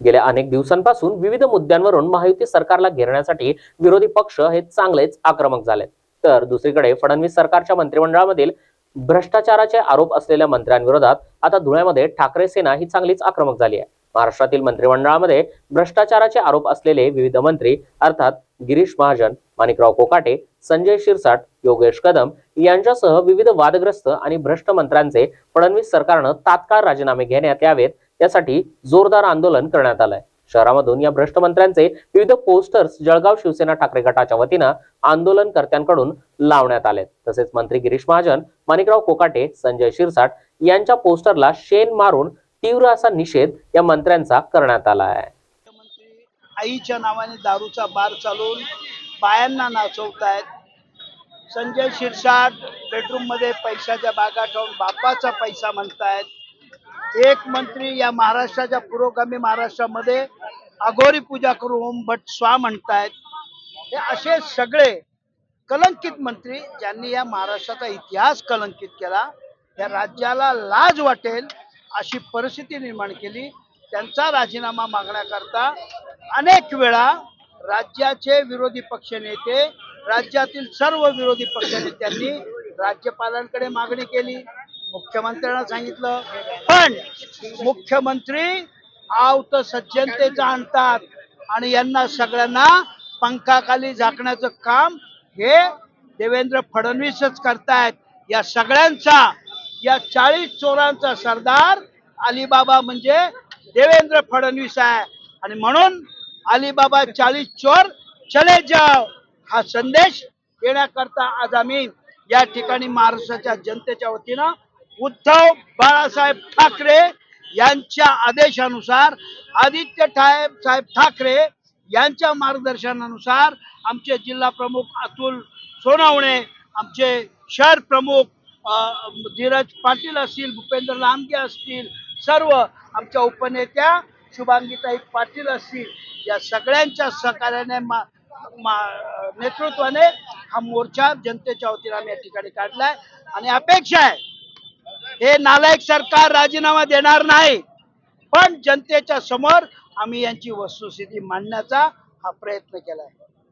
गेल्या अनेक दिवसांपासून विविध मुद्द्यांवरून महायुती सरकारला घेरण्यासाठी विरोधी पक्ष हे चांगलेच आक्रमक झाले तर दुसरीकडे फडणवीस सरकारच्या मंत्रिमंडळामधील भ्रष्टाचाराचे आरोप असलेल्या मंत्र्यांविरोधात आता धुळ्यामध्ये ठाकरे सेना ही चांगलीच आक्रमक झाली आहे. महाराष्ट्रातील मंत्रिमंडळामध्ये भ्रष्टाचाराचे आरोप असलेले विविध मंत्री अर्थात गिरीश महाजन माणिकराव कोकाटे संजय शिरसाट योगेश कदम यांच्यासह विविध वादग्रस्त आणि भ्रष्ट मंत्र्यांचे फडणवीस सरकारनं तात्काळ राजीनामे घेण्यात यावेत यासाठी जोरदार आंदोलन करण्यात आलंय. शहरामधून या भ्रष्ट मंत्र्यांचे विविध पोस्टर्स जळगाव शिवसेना ठाकरे गटाच्या वतीनं आंदोलनकर्त्यांकडून लावण्यात आले तसेच मंत्री गिरीश महाजन माणिकराव कोकाटे संजय शिरसाट यांच्या पोस्टरला शेण मारून तीव्र असा निषेध या मंत्र्यांचा करण्यात आला आहे. आईच्या नावाने दारूचा बार चालून बायांना नाचवतायत. संजय शिरसाट बेडरूममध्ये पैशाच्या बागा ठेवून बापाचा पैसा म्हणतायत. एक मंत्री या महाराष्ट्राच्या पुरोगामी महाराष्ट्रामध्ये अघोरी पूजा करू ओम भट स्वा म्हणतायत. हे असे सगळे कलंकित मंत्री ज्यांनी या महाराष्ट्राचा इतिहास कलंकित केला या राज्याला लाज वाटेल अशी परिस्थिती निर्माण केली. त्यांचा राजीनामा मागण्याकरता अनेक वेळा राज्याचे विरोधी पक्षनेते राज्यातील सर्व विरोधी पक्षनेत्यांनी राज्यपालांकडे मागणी केली. मुख्यमंत्र्यांना सांगितलं पण मुख्यमंत्री आवत तर सज्जनतेचा आणतात आणि यांना सगळ्यांना पंखाखाली झाकण्याचं काम हे देवेंद्र फडणवीसच करतायत. या सगळ्यांचा या चाळीस चोरांचा सरदार अलिबाबा म्हणजे देवेंद्र फडणवीस आहे. आणि म्हणून अलिबाबा चाळीस चोर चले जाओ हा संदेश देण्याकरता आज आम्ही या ठिकाणी महाराष्ट्राच्या जनतेच्या वतीनं उद्धव बाळासाहेब ठाकरे यांच्या आदेशानुसार आदित्य ठाय साहेब ठाकरे यांच्या मार्गदर्शनानुसार आमचे जिल्हा प्रमुख अतुल सोनावणे आमचे शहर प्रमुख धीरज पाटील असतील भूपेंद्र लांबगे असतील सर्व आमच्या उपनेत्या शुभांगीताई पाटील असतील या सगळ्यांच्या सहकार्याने मा- मा- नेतृत्वाने हा मोर्चा जनतेच्या वतीने आम्ही या ठिकाणी काढलाय. आणि अपेक्षा आहे हे नालायक सरकार राजीनामा देणार नाही. पण जनतेच्या समोर आम्ही यांची वस्तुस्थिती मांडण्याचा हा प्रयत्न केला आहे